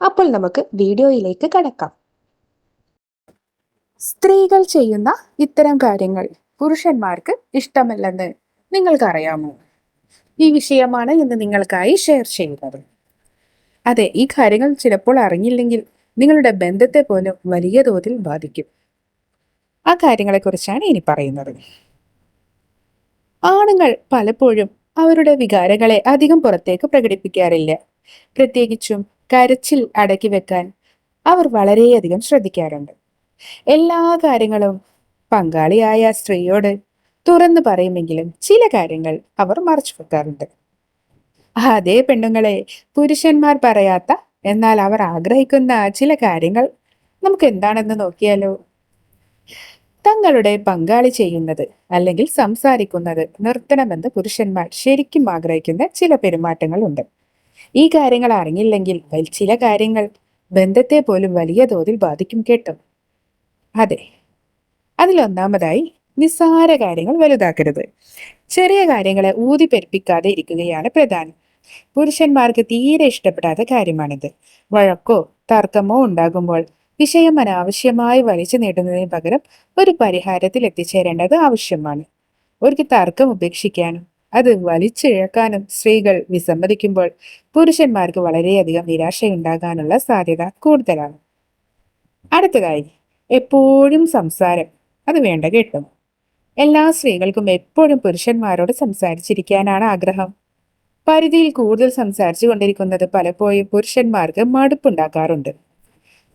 അപ്പോൾ നമുക്ക് വീഡിയോയിലേക്ക് കടക്കാം. സ്ത്രീകൾ ചെയ്യുന്ന ഇത്തരം കാര്യങ്ങൾ പുരുഷന്മാർക്ക് ഇഷ്ടമല്ലെന്ന് നിങ്ങൾക്കറിയാമോ? ഈ വിഷയമാണ് ഇന്ന് നിങ്ങൾക്കായി ഷെയർ ചെയ്യുന്നത്. അതെ ഈ കാര്യങ്ങൾ ചിലപ്പോൾ അറിഞ്ഞില്ലെങ്കിൽ നിങ്ങളുടെ ബന്ധത്തെ പോലും വലിയ തോതിൽ ബാധിക്കും. ആ കാര്യങ്ങളെക്കുറിച്ചാണ് ഇനി പറയുന്നത്. ആണുങ്ങൾ പലപ്പോഴും അവരുടെ വികാരങ്ങളെ അധികം പുറത്തേക്ക് പ്രകടിപ്പിക്കാറില്ല. പ്രത്യേകിച്ചും കരച്ചിൽ അടക്കി വെക്കാൻ അവർ വളരെയധികം ശ്രദ്ധിക്കാറുണ്ട്. എല്ലാ കാര്യങ്ങളും പങ്കാളിയായ സ്ത്രീയോട് തുറന്നു പറയുമെങ്കിലും ചില കാര്യങ്ങൾ അവർ മറച്ചു വെക്കാറുണ്ട്. അതേ പെണ്ണുങ്ങളെ പുരുഷന്മാർ പറയാത്ത എന്നാൽ അവർ ആഗ്രഹിക്കുന്ന ചില കാര്യങ്ങൾ നമുക്ക് എന്താണെന്ന് നോക്കിയാലോ? തങ്ങളുടെ പങ്കാളി ചെയ്യുന്നത് അല്ലെങ്കിൽ സംസാരിക്കുന്നത് നിർത്തണമെന്ന് പുരുഷന്മാർ ശരിക്കും ആഗ്രഹിക്കുന്ന ചില പെരുമാറ്റങ്ങളുണ്ട്. ഈ കാര്യങ്ങൾ അറിഞ്ഞില്ലെങ്കിൽ ചില കാര്യങ്ങൾ ബന്ധത്തെ പോലും വലിയ തോതിൽ ബാധിക്കും കേട്ടോ. അതെ. അതിലൊന്നാമതായി നിസ്സാര കാര്യങ്ങൾ വലുതാക്കരുത്. ചെറിയ കാര്യങ്ങളെ ഊതിപ്പെരുപ്പിക്കാതെ ഇരിക്കുകയാണ് പ്രധാനം. പുരുഷന്മാർക്ക് തീരെ ഇഷ്ടപ്പെടാത്ത കാര്യമാണിത്. വഴക്കോ തർക്കമോ ഉണ്ടാകുമ്പോൾ വിഷയം അനാവശ്യമായി വലിച്ചു നീട്ടുന്നതിന് പകരം ഒരു പരിഹാരത്തിൽ എത്തിച്ചേരേണ്ടത് ആവശ്യമാണ്. ഒരു തർക്കം ഉപേക്ഷിക്കാനും അത് വലിച്ചിഴക്കാനും സ്ത്രീകൾ വിസമ്മതിക്കുമ്പോൾ പുരുഷന്മാർക്ക് വളരെയധികം നിരാശയുണ്ടാകാനുള്ള സാധ്യത കൂടുതലാണ്. അടുത്തതായി എപ്പോഴും സംസാരം അത് വേണ്ട കേട്ടോ. എല്ലാ സ്ത്രീകൾക്കും എപ്പോഴും പുരുഷന്മാരോട് സംസാരിച്ചിരിക്കാനാണ് ആഗ്രഹം. പരിധിയിൽ കൂടുതൽ സംസാരിച്ചു കൊണ്ടിരിക്കുന്നത് പലപ്പോഴും പുരുഷന്മാർക്ക് മടുപ്പുണ്ടാക്കാറുണ്ട്.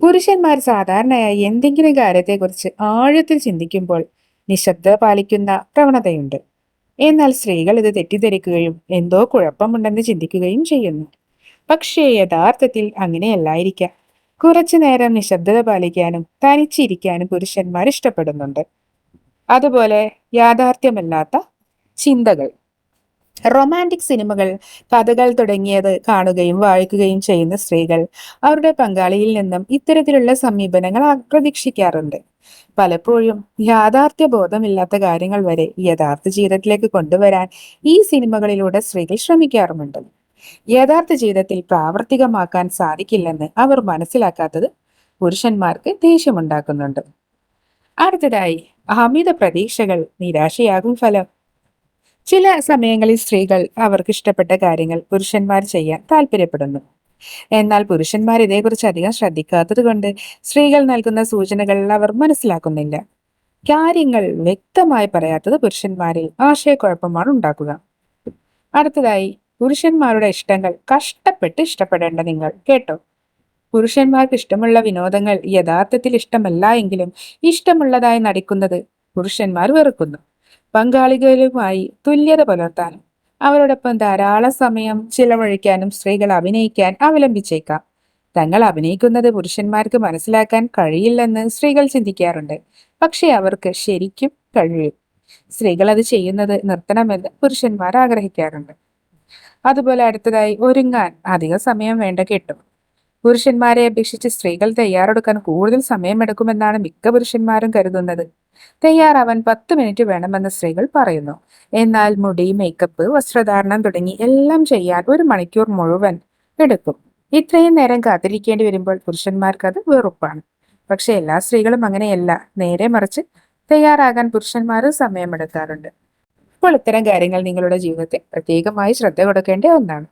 പുരുഷന്മാർ സാധാരണയായി എന്തെങ്കിലും കാര്യത്തെക്കുറിച്ച് ആഴത്തിൽ ചിന്തിക്കുമ്പോൾ നിശബ്ദ പാലിക്കുന്ന പ്രവണതയുണ്ട്. എന്നാൽ സ്ത്രീകൾ ഇത് തെറ്റിദ്ധരിക്കുകയും എന്തോ കുഴപ്പമുണ്ടെന്ന് ചിന്തിക്കുകയും ചെയ്യുന്നു. പക്ഷേ യഥാർത്ഥത്തിൽ അങ്ങനെയല്ലായിരിക്കാം. കുറച്ചു നേരം നിശബ്ദത പാലിക്കാനും തനിച്ചിരിക്കാനും പുരുഷന്മാർ ഇഷ്ടപ്പെടുന്നുണ്ട്. അതുപോലെ യാഥാർത്ഥ്യമല്ലാത്ത ചിന്തകൾ. റൊമാന്റിക് സിനിമകൾ കഥകൾ തുടങ്ങിയത് കാണുകയും വായിക്കുകയും ചെയ്യുന്ന സ്ത്രീകൾ അവരുടെ പങ്കാളിയിൽ നിന്നും ഇത്തരത്തിലുള്ള സമീപനങ്ങൾ പ്രതീക്ഷിക്കാറുണ്ട് പലപ്പോഴും യാഥാർത്ഥ്യ ബോധമില്ലാത്ത കാര്യങ്ങൾ വരെ യഥാർത്ഥ ജീവിതത്തിലേക്ക് കൊണ്ടുവരാൻ ഈ സിനിമകളിലൂടെ സ്ത്രീകൾ ശ്രമിക്കാറുമുണ്ട്. യഥാർത്ഥ ജീവിതത്തിൽ പ്രാവർത്തികമാക്കാൻ സാധിക്കില്ലെന്ന് അവർ മനസ്സിലാക്കാത്തത് പുരുഷന്മാർക്ക് ദേഷ്യമുണ്ടാക്കുന്നുണ്ട്. അടുത്തതായി അമിത പ്രതീക്ഷകൾ നിരാശയാകും ഫലം ചില സമയങ്ങളിൽ സ്ത്രീകൾ അവർക്ക് ഇഷ്ടപ്പെട്ട കാര്യങ്ങൾ പുരുഷന്മാർ ചെയ്യാൻ താല്പര്യപ്പെടുന്നു. എന്നാൽ പുരുഷന്മാർ ഇതേക്കുറിച്ച് അധികം ശ്രദ്ധിക്കാത്തത് കൊണ്ട് സ്ത്രീകൾ നൽകുന്ന സൂചനകൾ അവർ മനസ്സിലാക്കുന്നില്ല. കാര്യങ്ങൾ വ്യക്തമായി പറയാത്തത് പുരുഷന്മാരിൽ ആശയക്കുഴപ്പമാണ് ഉണ്ടാക്കുക. അടുത്തതായി പുരുഷന്മാരുടെ ഇഷ്ടങ്ങൾ കഷ്ടപ്പെട്ട് ഇഷ്ടപ്പെടേണ്ട നിങ്ങൾ കേട്ടോ. പുരുഷന്മാർക്ക് ഇഷ്ടമുള്ള വിനോദങ്ങൾ യഥാർത്ഥത്തിൽ ഇഷ്ടമല്ല എങ്കിലും ഇഷ്ടമുള്ളതായി നടിക്കുന്നത് പുരുഷന്മാർ വെറുക്കുന്നു. പങ്കാളികളുമായി തുല്യത പുലർത്താനും അവരോടൊപ്പം ധാരാളം സമയം ചിലവഴിക്കാനും സ്ത്രീകൾ അഭിനയിക്കാൻ അവലംബിച്ചേക്കാം. തങ്ങൾ അഭിനയിക്കുന്നത് പുരുഷന്മാർക്ക് മനസ്സിലാക്കാൻ കഴിയില്ലെന്ന് സ്ത്രീകൾ ചിന്തിക്കാറുണ്ട്. പക്ഷേ അവർക്ക് ശരിക്കും കഴിയും. സ്ത്രീകൾ അത് ചെയ്യുന്നത് നിർത്തണമെന്ന് പുരുഷന്മാർ ആഗ്രഹിക്കാറുണ്ട്. അതുപോലെ അടുത്തതായി ഒരുങ്ങാൻ അധിക സമയം വേണ്ട കിട്ടും. പുരുഷന്മാരെ അപേക്ഷിച്ച് സ്ത്രീകൾ തയ്യാറെടുക്കാൻ കൂടുതൽ സമയമെടുക്കുമെന്നാണ് മിക്ക പുരുഷന്മാരും കരുതുന്നത്. തയ്യാറാവാൻ പത്ത് മിനിറ്റ് വേണമെന്ന് സ്ത്രീകൾ പറയുന്നു. എന്നാൽ മുടി മേക്കപ്പ് വസ്ത്രധാരണം തുടങ്ങി എല്ലാം ചെയ്യാൻ ഒരു മണിക്കൂർ മുഴുവൻ എടുക്കും. ഇത്രയും നേരം കാത്തിരിക്കേണ്ടി വരുമ്പോൾ പുരുഷന്മാർക്ക് അത് വെറുപ്പാണ്. പക്ഷെ എല്ലാ സ്ത്രീകളും അങ്ങനെയല്ല. നേരെ മറിച്ച് തയ്യാറാകാൻ പുരുഷന്മാർ സമയമെടുക്കാറുണ്ട്. അപ്പോൾ ഇത്തരം കാര്യങ്ങൾ നിങ്ങളുടെ ജീവിതത്തെ പ്രത്യേകമായി ശ്രദ്ധ കൊടുക്കേണ്ട ഒന്നാണ്.